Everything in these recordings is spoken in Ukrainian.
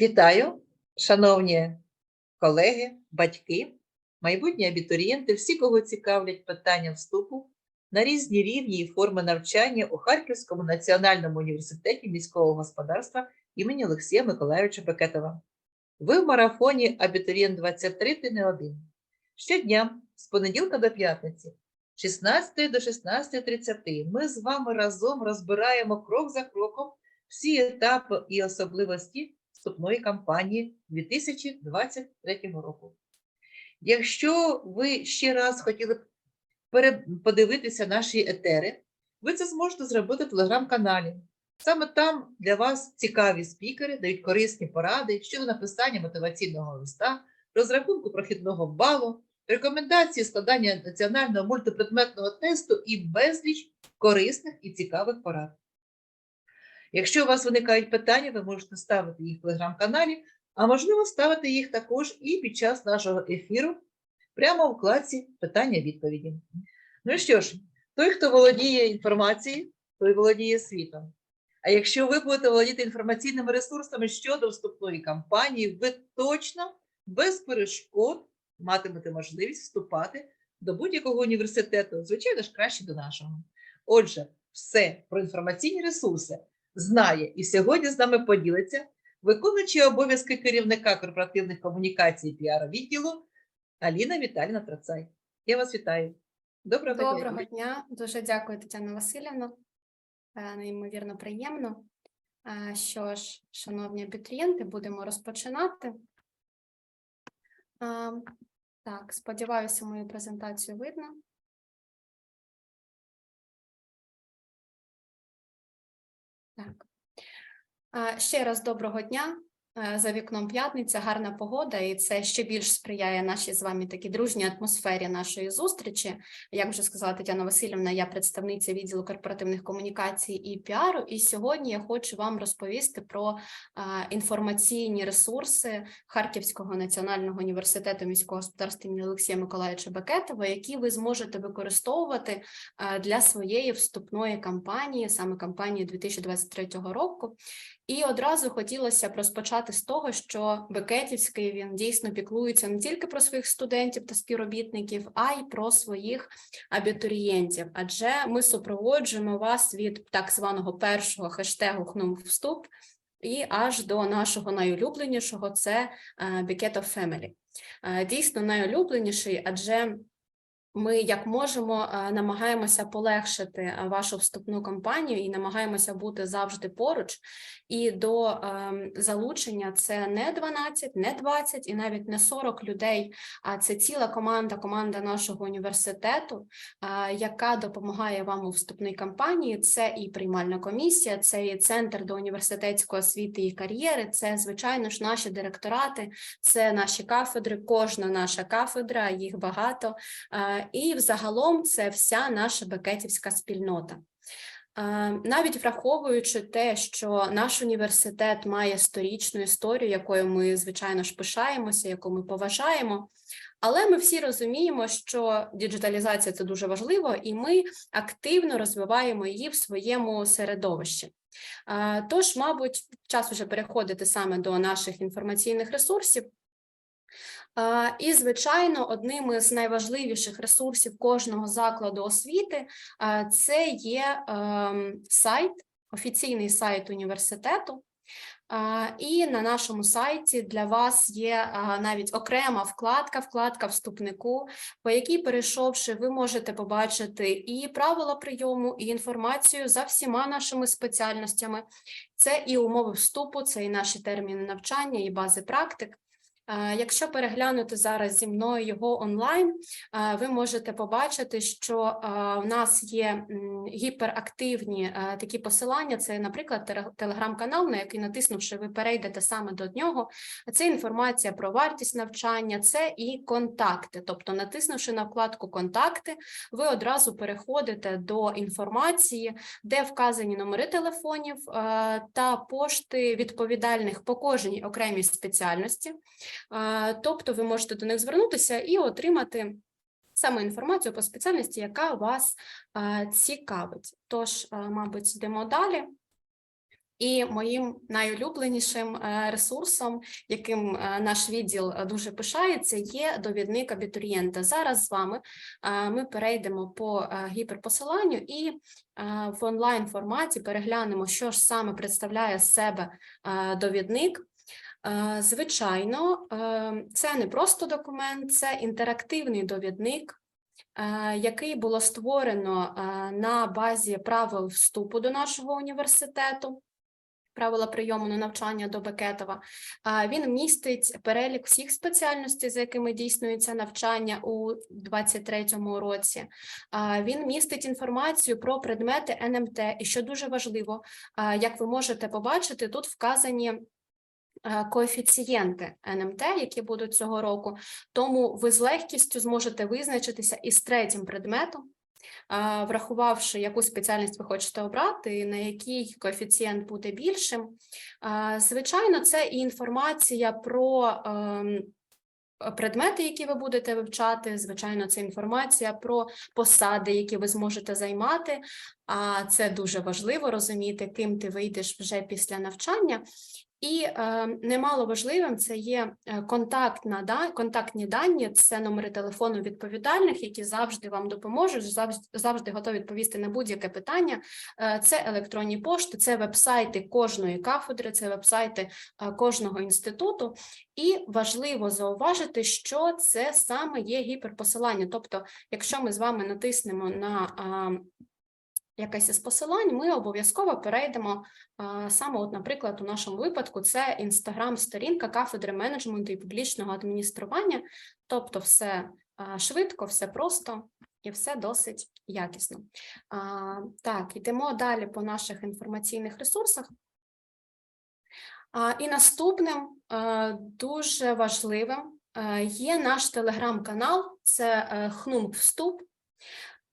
Вітаю, шановні колеги, батьки, майбутні абітурієнти, всі, кого цікавлять питання вступу на різні рівні і форми навчання у Харківському національному університеті міського господарства імені Олексія Миколайовича Бекетова. Ви в марафоні Абітурієнт 23 ти не один. Щодня, з понеділка до п'ятниці, 16 до 16.30 ми з вами разом розбираємо крок за кроком всі етапи і особливості вступної кампанії 2023 року. Якщо ви ще раз хотіли б подивитися наші етери, ви це зможете зробити в телеграм-каналі. Саме там для вас цікаві спікери дають корисні поради щодо написання мотиваційного листа, розрахунку прохідного балу, рекомендації складання національного мультипредметного тесту і безліч корисних і цікавих порад. Якщо у вас виникають питання, ви можете ставити їх в телеграм-каналі, а можливо ставити їх також і під час нашого ефіру прямо у вкладці питання-відповіді. Ну що ж, той, хто володіє інформацією, той володіє світом. А якщо ви будете володіти інформаційними ресурсами щодо вступної кампанії, ви точно без перешкод матимете можливість вступати до будь-якого університету, звичайно ж, краще до нашого. Отже, все про інформаційні ресурси знає і сьогодні з нами поділиться виконуючий обов'язки керівника корпоративних комунікацій піар відділу Аліна Віталіна Трацай. Я вас вітаю. Доброго. Доброго дня, дуже дякую, Тетяна Васильівна. Е, Неймовірно приємно. Е, Що ж, шановні абітурієнти, будемо розпочинати. Е, Так, сподіваюся, мою презентацію видно. Так. Ще раз доброго дня. Е, За вікном п'ятниця, гарна погода, і це ще більш сприяє нашій з вами такій дружній атмосфері нашої зустрічі. Як вже сказала Тетяна Васильівна, я представниця відділу корпоративних комунікацій і піару. І сьогодні я хочу вам розповісти про е, інформаційні ресурси Харківського національного університету міського господарства імені Олексія Миколаївича Бекетова, які ви зможете використовувати е, для своєї вступної кампанії, саме кампанії 2023 року. І одразу хотілося б розпочати з того, що Бекетівський він дійсно піклується не тільки про своїх студентів та співробітників, а й про своїх абітурієнтів. Адже ми супроводжуємо вас від так званого першого хештегу «ХНУМ вступ і аж до нашого найулюбленішого це е, of Family. Е, Дійсно найулюбленіший, адже ми як можемо е, намагаємося полегшити е, вашу вступну кампанію і намагаємося бути завжди поруч. І до ем, залучення це не 12, не 20 і навіть не 40 людей, а це ціла команда, команда нашого університету, е, яка допомагає вам у вступній кампанії. Це і приймальна комісія, це і центр до університетської освіти і кар'єри, це, звичайно ж, наші директорати, це наші кафедри, кожна наша кафедра, їх багато. І взагалом це вся наша бекетівська спільнота. Е, Навіть враховуючи те, що наш університет має сторічну історію, якою ми, звичайно ж, пишаємося, яку ми поважаємо, але ми всі розуміємо, що діджиталізація це дуже важливо, і ми активно розвиваємо її в своєму середовищі. Е, Тож, мабуть, час вже переходити саме до наших інформаційних ресурсів. І, звичайно, одним із найважливіших ресурсів кожного закладу освіти це є ем, сайт, офіційний сайт університету. І на нашому сайті для вас є навіть окрема вкладка, вкладка вступнику, по якій, перейшовши, ви можете побачити і правила прийому, і інформацію за всіма нашими спеціальностями. Це і умови вступу, це і наші терміни навчання, і бази практик. Якщо переглянути зараз зі мною його онлайн, ви можете побачити, що в нас є гіперактивні е, такі посилання. Це, наприклад, телеграм-канал, на який натиснувши, ви перейдете саме до нього. Це інформація про вартість навчання, це і контакти. Тобто, натиснувши на вкладку Контакти, ви одразу переходите до інформації, де вказані номери телефонів е, та пошти відповідальних по кожній окремій спеціальності. Тобто ви можете до них звернутися і отримати саме інформацію по спеціальності, яка вас цікавить. Тож, мабуть, йдемо далі. І моїм найулюбленішим е, ресурсом, яким е, наш відділ е, дуже пишається, є довідник абітурієнта. Зараз з вами ми перейдемо по гіперпосиланню і в онлайн форматі переглянемо, що ж саме представляє себе довідник. Е, Звичайно, е, це не просто документ, це інтерактивний довідник, е, який було створено на базі правил вступу до нашого університету. Правила прийому на навчання до Бекетова. Він містить перелік всіх спеціальностей, за якими дійснується навчання у 2023 році. Він містить інформацію про предмети НМТ, і що дуже важливо, як ви можете побачити, тут вказані коефіцієнти НМТ, які будуть цього року. Тому ви з легкістю зможете визначитися із третім предметом, врахувавши, яку спеціальність ви хочете обрати, на який коефіцієнт буде більшим. Звичайно, це і інформація про ем, предмети, які ви будете вивчати. Звичайно, це інформація про посади, які ви зможете займати. А це дуже важливо розуміти, ким ти вийдеш вже після навчання. І е, немало важливим це є е, контактна да, контактні дані, це номери телефону відповідальних, які завжди вам допоможуть, завжди, завжди готові відповісти на будь-яке питання. Е, це електронні пошти, це вебсайти кожної кафедри, це вебсайти е, кожного інституту. І важливо зауважити, що це саме є гіперпосилання. Тобто, якщо ми з вами натиснемо на а, якесь із посилань, ми обов'язково перейдемо а, саме, от, наприклад, у нашому випадку це інстаграм-сторінка кафедри менеджменту і публічного адміністрування, тобто все а, швидко, все просто і все досить якісно. А, так, йдемо далі по наших інформаційних ресурсах. А, І наступним е, дуже важливим е, є наш телеграм-канал, це е, ХНУМ Вступ.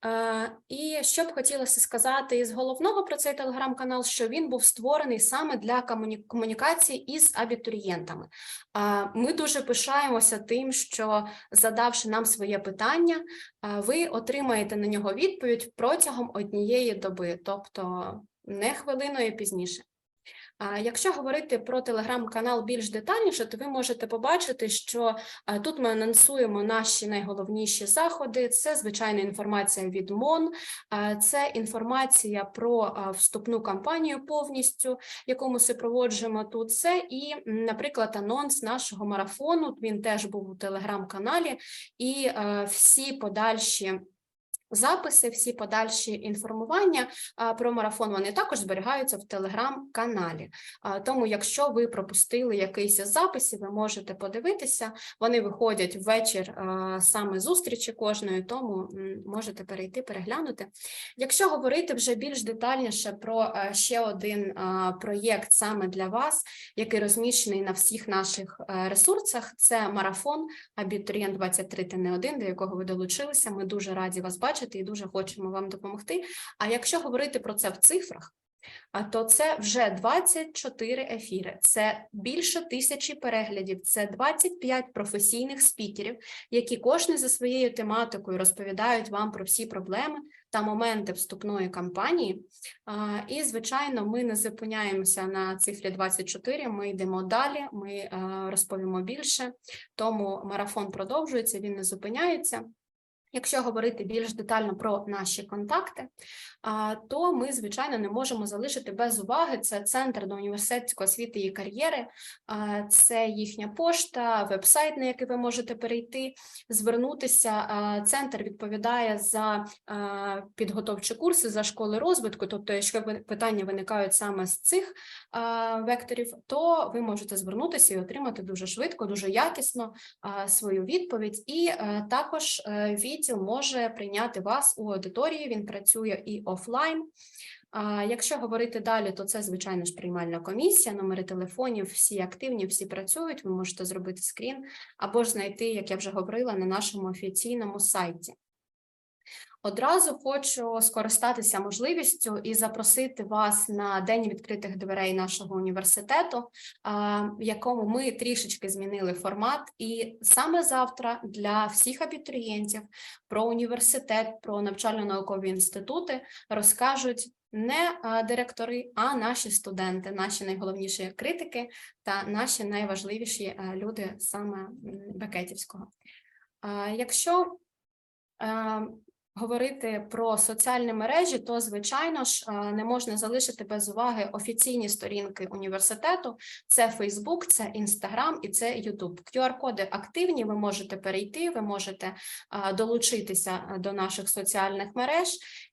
Е, І що б хотілося сказати із головного про цей телеграм-канал, що він був створений саме для комунікації із абітурієнтами. А, Ми дуже пишаємося тим, що задавши нам своє питання, ви отримаєте на нього відповідь протягом однієї доби, тобто не хвилиною пізніше. Якщо говорити про телеграм-канал більш детальніше, то ви можете побачити, що е, тут ми анонсуємо наші найголовніші заходи. Це звичайна інформація від МОН, е, це інформація про е, вступну кампанію повністю, яку ми супроводжуємо тут. Це і, наприклад, анонс нашого марафону. Він теж був у телеграм-каналі, і всі подальші. Записи, всі подальші інформування про марафон вони також зберігаються в телеграм-каналі. Тому, якщо ви пропустили якийсь із записів, ви можете подивитися. Вони виходять ввечір саме зустрічі кожної, тому можете перейти, переглянути. Якщо говорити вже більш детальніше про е, ще один проєкт саме для вас, який розміщений на всіх наших е, ресурсах, це марафон Абітурієнт 23 та не один, до якого ви долучилися. Ми дуже раді вас бачити і дуже хочемо вам допомогти. А якщо говорити про це в цифрах, то це вже 24 ефіри, це більше тисячі переглядів, це 25 професійних спікерів, які кожен за своєю тематикою розповідають вам про всі проблеми та моменти вступної кампанії. І, звичайно, ми не зупиняємося на цифрі 24, Ми йдемо далі, ми е, розповімо більше. Тому марафон продовжується, він не зупиняється. Якщо говорити більш детально про наші контакти, то ми, звичайно, не можемо залишити без уваги. Це центр до університетської освіти і кар'єри, це їхня пошта, веб-сайт, на який ви можете перейти, звернутися. Центр відповідає за підготовчі курси, за школи розвитку. Тобто, якщо питання виникають саме з цих векторів, то ви можете звернутися і отримати дуже швидко, дуже якісно свою відповідь. І е, також е, відділ може прийняти вас у аудиторії. Він працює і офлайн. Якщо говорити далі, то це звичайно ж приймальна комісія, номери телефонів, всі активні, всі працюють. Ви можете зробити скрін або ж знайти, як я вже говорила, на нашому офіційному сайті. Одразу хочу скористатися можливістю і запросити вас на день відкритих дверей нашого університету, в якому ми трішечки змінили формат. І саме завтра для всіх абітурієнтів про університет, про навчально-наукові інститути розкажуть не директори, а наші студенти, наші найголовніші критики та наші найважливіші е, люди саме Бекетівського. Якщо е, говорити про соціальні мережі, то звичайно ж е, не можна залишити без уваги офіційні сторінки університету. Це Facebook, це Instagram і це YouTube. QR-коди активні. Ви можете перейти, ви можете е, долучитися е, до наших соціальних мереж.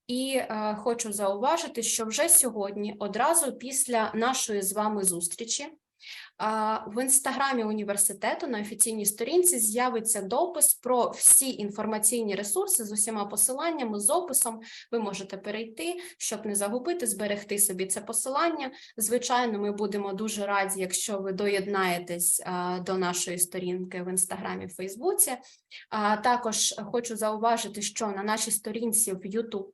І е, хочу зауважити, що вже сьогодні, одразу після нашої з вами зустрічі, В інстаграмі університету на офіційній сторінці з'явиться допис про всі інформаційні ресурси з усіма посиланнями, з описом. Ви можете перейти, щоб не загубити, зберегти собі це посилання. Звичайно, ми будемо дуже раді, якщо ви доєднаєтесь до нашої сторінки в інстаграмі, в Фейсбуці. Також хочу зауважити, що на нашій сторінці в YouTube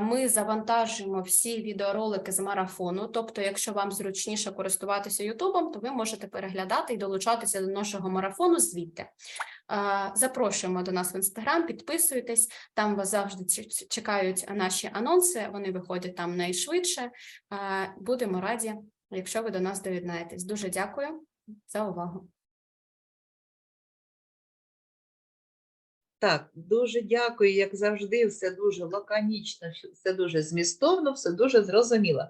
ми завантажуємо всі відеоролики з марафону. Тобто, якщо вам зручніше користуватися Ютубом, то ви можете переглядати і долучатися до нашого марафону звідти. Запрошуємо до нас в інстаграм, підписуйтесь. Там вас завжди чекають наші анонси. Вони виходять там найшвидше. Будемо раді, якщо ви до нас доєднаєтесь. Дуже дякую за увагу. Так, дуже дякую, як завжди, все дуже лаконічно, все дуже змістовно, все дуже зрозуміло.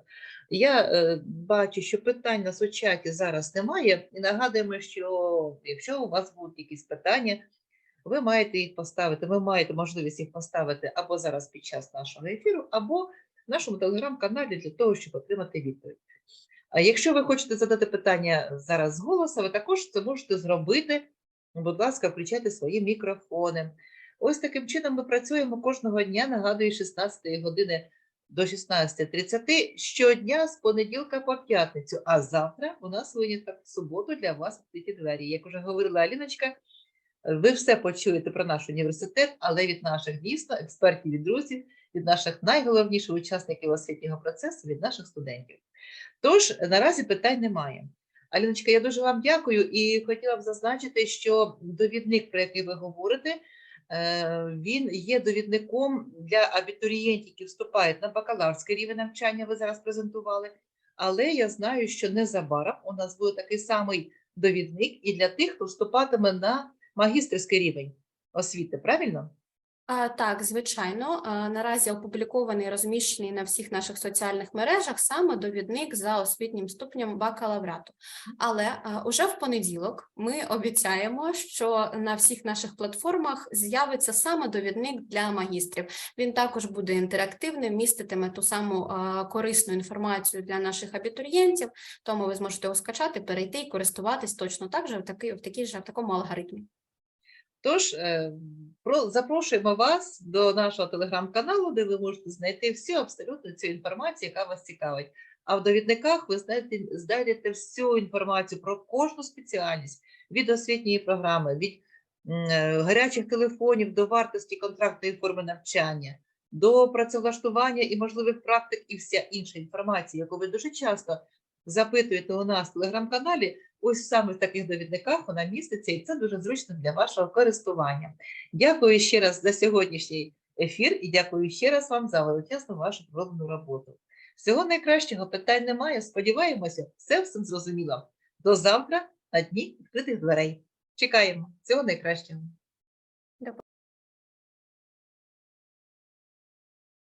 Я е, бачу, що питань на сучаті зараз немає, і нагадуємо, що якщо у вас будуть якісь питання, ви маєте їх поставити, ви маєте можливість їх поставити або зараз під час нашого ефіру, або в нашому телеграм-каналі для того, щоб отримати відповідь. А якщо ви хочете задати питання зараз з голосу, ви також це можете зробити. Будь ласка, включайте свої мікрофони. Ось таким чином ми працюємо кожного дня, нагадую, з 16 години до 16.30 щодня з понеділка по п'ятницю. А завтра у нас виняток в суботу для вас відкриті двері. Як вже говорила Аліночка, ви все почуєте про наш університет, але від наших дійсно експертів і друзів, від наших найголовніших учасників освітнього процесу, від наших студентів. Тож наразі питань немає. Аліночка, я дуже вам дякую і хотіла б зазначити, що довідник, про який ви говорите, він є довідником для абітурієнтів, які вступають на бакалаврський рівень навчання. Ви зараз презентували. Але я знаю, що незабаром у нас буде такий самий довідник і для тих, хто вступатиме на магістрський рівень освіти. Правильно? Так, звичайно, наразі опублікований розміщений на всіх наших соціальних мережах саме довідник за освітнім ступнем бакалаврату. Але уже в понеділок ми обіцяємо, що на всіх наших платформах з'явиться саме довідник для магістрів. Він також буде інтерактивним, міститиме ту саму корисну інформацію для наших абітурієнтів, тому ви зможете його скачати, перейти і користуватись точно так же в такий, в такій же в такому алгоритмі. Тож е, запрошуємо вас до нашого телеграм-каналу, де ви можете знайти всю абсолютно цю інформацію, яка вас цікавить. А в довідниках ви знайдете, знайдете всю інформацію про кожну спеціальність від освітньої програми, від е, гарячих телефонів до вартості контрактної форми навчання, до працевлаштування і можливих практик, і вся інша інформація, яку ви дуже часто запитуєте у нас в телеграм-каналі. Ось саме в таких довідниках вона міститься, і це дуже зручно для вашого користування. Дякую ще раз за сьогоднішній ефір і дякую ще раз вам за величезну вашу пробну роботу. Всього найкращого питань немає. Сподіваємося, все всім зрозуміло. До завтра на дні відкритих дверей. Чекаємо. Всього найкращого.